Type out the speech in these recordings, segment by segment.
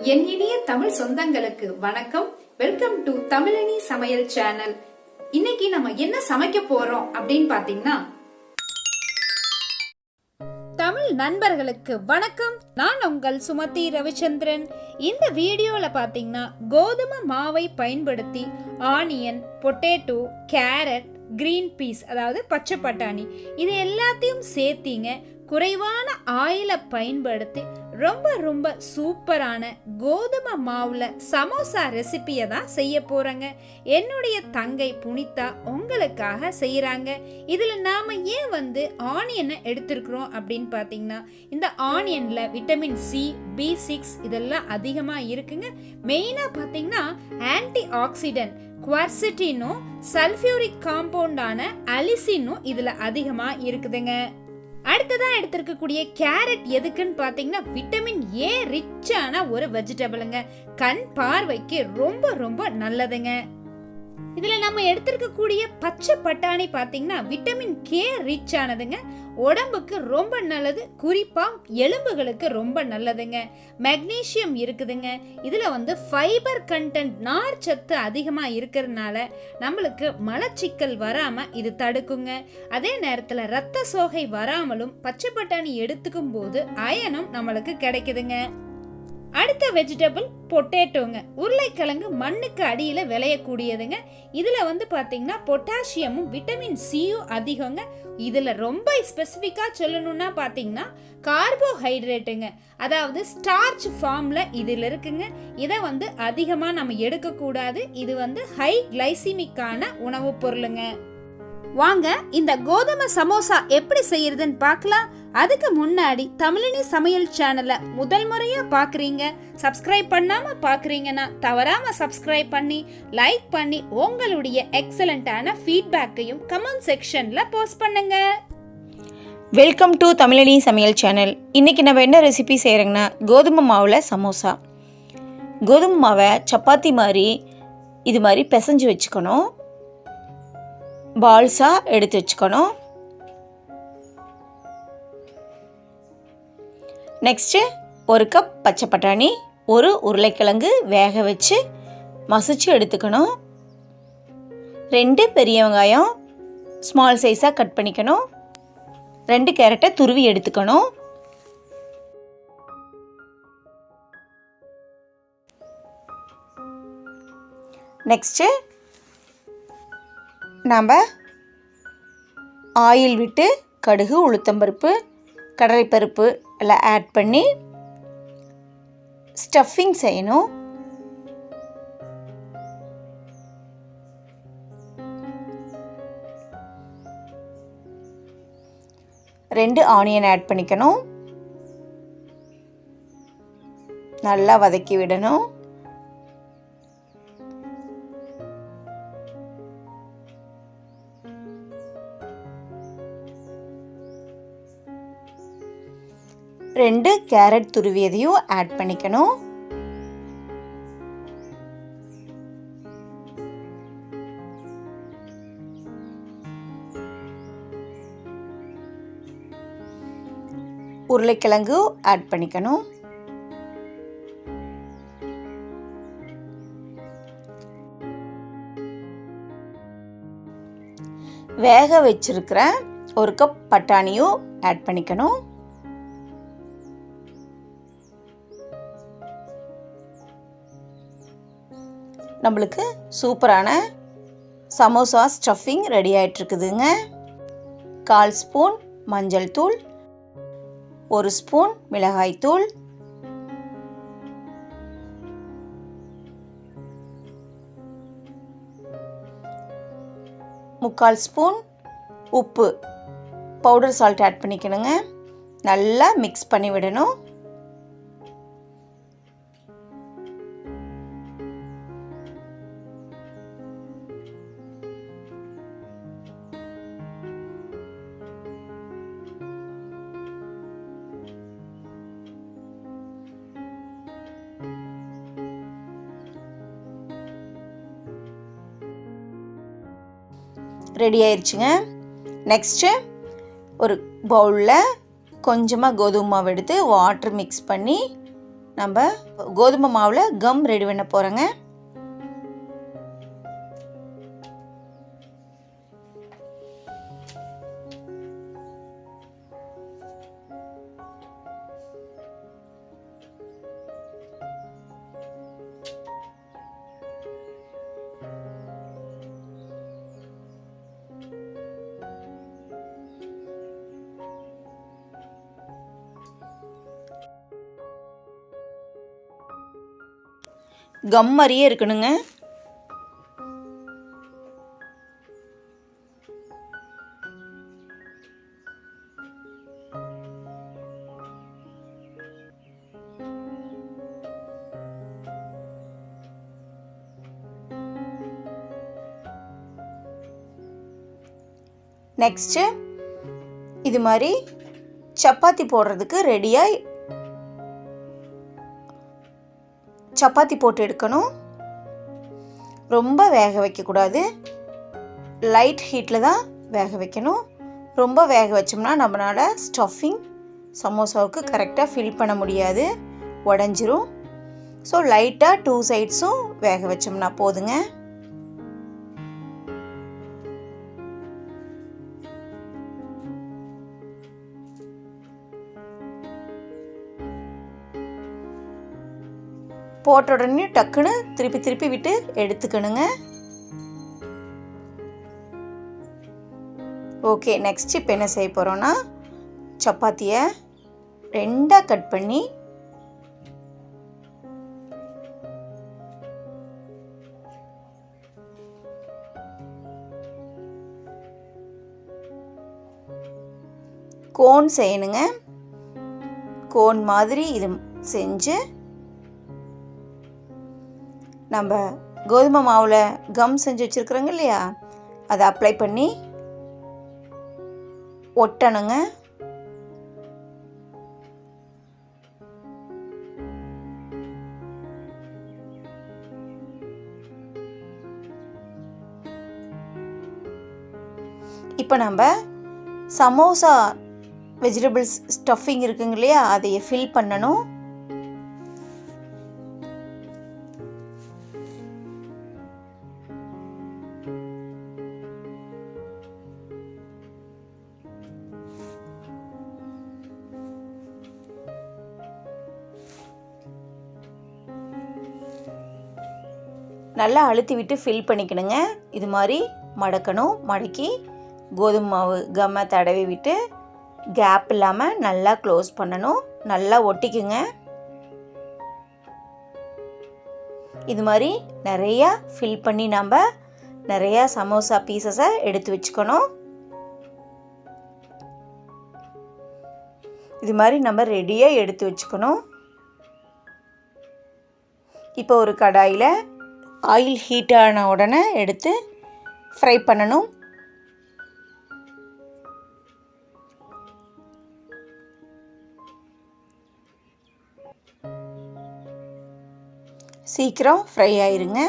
என் இனிய தமிழ் சொந்தங்களுக்கு வணக்கம். வெல்கம் டு தமிழினி சமையல் சேனல் இன்னைக்கு நம்ம என்ன சமைக்க போறோம் அப்படின்னு பாத்தீங்கன்னா தமிழ் நண்பர்களுக்கு வணக்கம். நான் உங்கள் சுமதி ரவிச்சந்திரன். இந்த வீடியோல பாத்தீங்கன்னா கோதுமை மாவை பயன்படுத்தி onion potato carrot green peas அதாவது பச்சை பட்டாணி இது எல்லாத்தையும் சேர்த்தீங்க குறைவான ஆயிலை பயன்படுத்தி ரொம்ப ரொம்ப சூப்பரான கோதுமை மாவுல சமோசா ரெசிபியை தான் செய்ய போறேங்க. என்னுடைய தங்கை புனிதா உங்களுக்காக செய்கிறாங்க இதில் நாம ஏன் வந்து ஆனியனை எடுத்திருக்கிறோம் அப்படின்னு பார்த்தீங்கன்னா இந்த ஆனியனில் விட்டமின் சி பி சிக்ஸ் இதெல்லாம் அதிகமாக இருக்குங்க. மெயினாக பார்த்தீங்கன்னா ஆன்டி ஆக்சிடென்ட் குவர்சிட்டினும் சல்ஃபியூரிக் காம்பவுண்டான அலிசினும் இதில் அதிகமாக இருக்குதுங்க. அடுத்ததான் எடுத்திருக்கக்கூடிய கேரட் எதுக்குன்னு பார்த்தீங்கன்னா விட்டமின் ஏ ரிச்சான ஒரு வெஜிடபிளுங்க கண் பார்வைக்கு ரொம்ப ரொம்ப நல்லதுங்க. இதுல நம்ம எடுத்திருக்கக்கூடிய பச்சை பட்டாணி பார்த்தீங்கன்னா விட்டமின் கே ரிச் ஆனதுங்க. உடம்புக்கு ரொம்ப நல்லது குறிப்பா எலும்புகளுக்கு ரொம்ப நல்லதுங்க. மெக்னீசியம் இருக்குதுங்க. இதுல வந்து ஃபைபர் கண்டென்ட் நார் சத்து அதிகமா இருக்கிறதுனால நம்மளுக்கு மலச்சிக்கல் வராம இது தடுக்குங்க. அதே நேரத்துல ரத்த சோகை வராமலும் பச்சை பட்டாணி எடுத்துக்கும் போது அயனும் நம்மளுக்கு கிடைக்குதுங்க. அடுத்த வெஜிடபிள் பொட்டேட்டோங்க உருளைக்கிழங்கு மண்ணுக்கு அடியில் விளையக்கூடியதுங்க. இதில் வந்து பார்த்தீங்கன்னா பொட்டாசியமும் விட்டமின் சியும் அதிகங்க. இதில் ரொம்ப ஸ்பெசிஃபிக்காக சொல்லணுன்னா பார்த்தீங்கன்னா கார்போஹைட்ரேட்டுங்க அதாவது ஸ்டார்ச் ஃபார்மில் இதில் இருக்குங்க. இதை வந்து அதிகமாக நம்ம எடுக்கக்கூடாது. இது வந்து ஹை கிளைசிமிக்கான உணவுப் பொருளுங்க. வாங்க இந்த கோதுமை சமோசா எப்படி செய்யறதுன்னு பார்க்கலாம். அதுக்கு முன்னாடி தமிழினி சமையல் சேனலை முதல் முறையாக பார்க்குறீங்க சப்ஸ்கிரைப் பண்ணாமல் பார்க்குறீங்கன்னா தவறாமல் சப்ஸ்கிரைப் பண்ணி லைக் பண்ணி உங்களுடைய எக்ஸலண்ட்டான ஃபீட்பேக்கையும் கமெண்ட் செக்ஷனில் போஸ்ட் பண்ணுங்க. வெல்கம் டு தமிழினி சமையல் சேனல் இன்றைக்கி நம்ம என்ன ரெசிபி செய்கிறோங்கன்னா கோதுமை மாவில் சமோசா. கோதுமை மாவை சப்பாத்தி மாதிரி இது மாதிரி பிசைஞ்சு வச்சுக்கணும். பால்ஸாக எடுத்து வச்சுக்கணும். நெக்ஸ்ட்டு ஒரு கப் பச்சை பட்டாணி ஒரு உருளைக்கிழங்கு வேக வச்சு மசிச்சு எடுத்துக்கணும். ரெண்டு பெரிய வெங்காயம் ஸ்மால் சைஸாக கட் பண்ணிக்கணும். ரெண்டு கேரட்டை துருவி எடுத்துக்கணும். நெக்ஸ்ட்டு நாம் ஆயில் விட்டு கடுகு உளுத்தம்பருப்பு கடலைப்பருப்பு எல்லாம் ஆட் பண்ணி ஸ்டஃபிங் செய்யணும். ரெண்டு ஆனியன் ஆட் பண்ணிக்கணும். நல்லா வதக்கி விடணும். ரெண்டு கேரட் துருவியதையும் ஆட் பண்ணிக்கணும். உருளைக்கிழங்கு ஆட் பண்ணிக்கணும். வேக வச்சிருக்கிற ஒரு கப் பட்டாணியும் ஆட் பண்ணிக்கணும். நம்மளுக்கு சூப்பரான சமோசா ஸ்டஃபிங் ரெடி ஆகிட்ருக்குதுங்க கால் ஸ்பூன் மஞ்சள் தூள் ஒரு ஸ்பூன் மிளகாய் தூள் முக்கால் ஸ்பூன் உப்பு. பவுடர் சால்ட் ஆட் பண்ணிக்கணுங்க. நல்லா மிக்ஸ் பண்ணி விடணும் ரெடி ஆயிடுச்சுங்க நெக்ஸ்ட்டு ஒரு பவுலில் கொஞ்சமாக கோதுமை மாவு எடுத்து வாட்ரு மிக்ஸ் பண்ணி நம்ம கோதுமை மாவில் கம் ரெடி பண்ண போகிறோங்க கம் மாதிரியே இருக்கணுங்க. நெக்ஸ்ட்டு இது மாதிரி சப்பாத்தி போடுறதுக்கு ரெடியாக சப்பாத்தி போட்டு எடுக்கணும். ரொம்ப வேக வைக்கக்கூடாது. லைட் ஹீட்டில் தான் வேக வைக்கணும். ரொம்ப வேக வச்சோம்னா நம்மளால் ஸ்டஃபிங் சமோசாவுக்கு கரெக்டாக ஃபில் பண்ண முடியாது. உடஞ்சிரும். ஸோ லைட்டாக டூ சைட்ஸும் வேக வச்சோம்னா போதுங்க. போட்ட உடனே டக்குன்னு திருப்பி திருப்பி விட்டு எடுத்துக்கணுங்க. ஓகே நெக்ஸ்ட் இப்போ என்ன செய்ய போகிறோன்னா சப்பாத்தியை ரெண்டாக கட் பண்ணி கோன் செய்யணுங்க. கோன் மாதிரி இது செஞ்சு நம்ம கோதுமை மாவில் கம் செஞ்சு வச்சுருக்குறோங்க இல்லையா? அதை அப்ளை பண்ணி ஒட்டணுங்க. இப்போ நம்ம சமோசா வெஜிடபிள்ஸ் ஸ்டஃபிங் இருக்குங்க இல்லையா? அதையை ஃபில் பண்ணணும். நல்லா அழுத்தி விட்டு ஃபில் பண்ணிக்கணுங்க. இது மாதிரி மடக்கணும். மடக்கி கோதுமை மாவு கம்மை தடவி விட்டு கேப் இல்லாமல் நல்லா க்ளோஸ் பண்ணணும். நல்லா ஒட்டிக்குங்க. இது மாதிரி நிறையா ஃபில் பண்ணி நம்ம நிறையா சமோசா பீசஸை எடுத்து வச்சுக்கணும். இது மாதிரி நம்ம ரெடியாக எடுத்து வச்சுக்கணும். இப்போ ஒரு கடாயில் ஆயில் ஹீட் ஆன உடனே எடுத்து ஃப்ரை பண்ணணும். சீக்கிரம் ஃப்ரை ஆயிருங்க.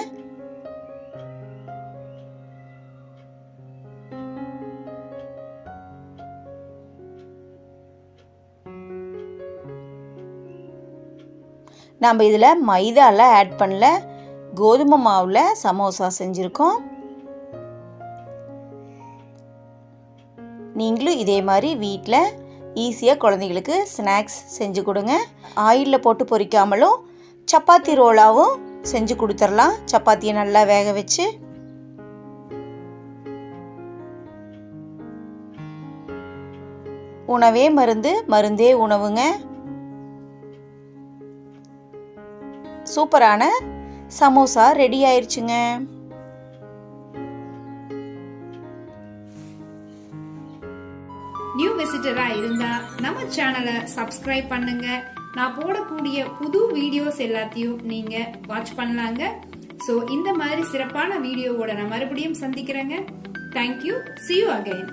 நம்ம இதில் மைதாலாம் ஆட் பண்ணல. கோதுமை மாவில் சமோசா செஞ்சுருக்கோம். நீங்களும் இதே மாதிரி வீட்டில் ஈஸியாக குழந்தைங்களுக்கு ஸ்நாக்ஸ் செஞ்சு கொடுங்க. ஆயிலில் போட்டு பொரிக்காமலும் சப்பாத்தி ரோலாவும் செஞ்சு கொடுத்துடலாம். சப்பாத்தியை நல்லா வேக வச்சு. உணவே மருந்து மருந்தே உணவுங்க. சூப்பரான சமோசா ரெடி ஆயிடுச்சுங்க நியூ விசிட்டரா இருந்தா நம்ம சேனலை சப்ஸ்கிரைப் பண்ணுங்க. நான் போடக்கூடிய புது வீடியோஸ் எல்லாத்தையும் நீங்க வாட்ச் பண்ணலாங்க. ஸோ இந்த மாதிரி சிறப்பான வீடியோவோட நான் மறுபடியும் சந்திக்கிறேங்க. Thank you see you again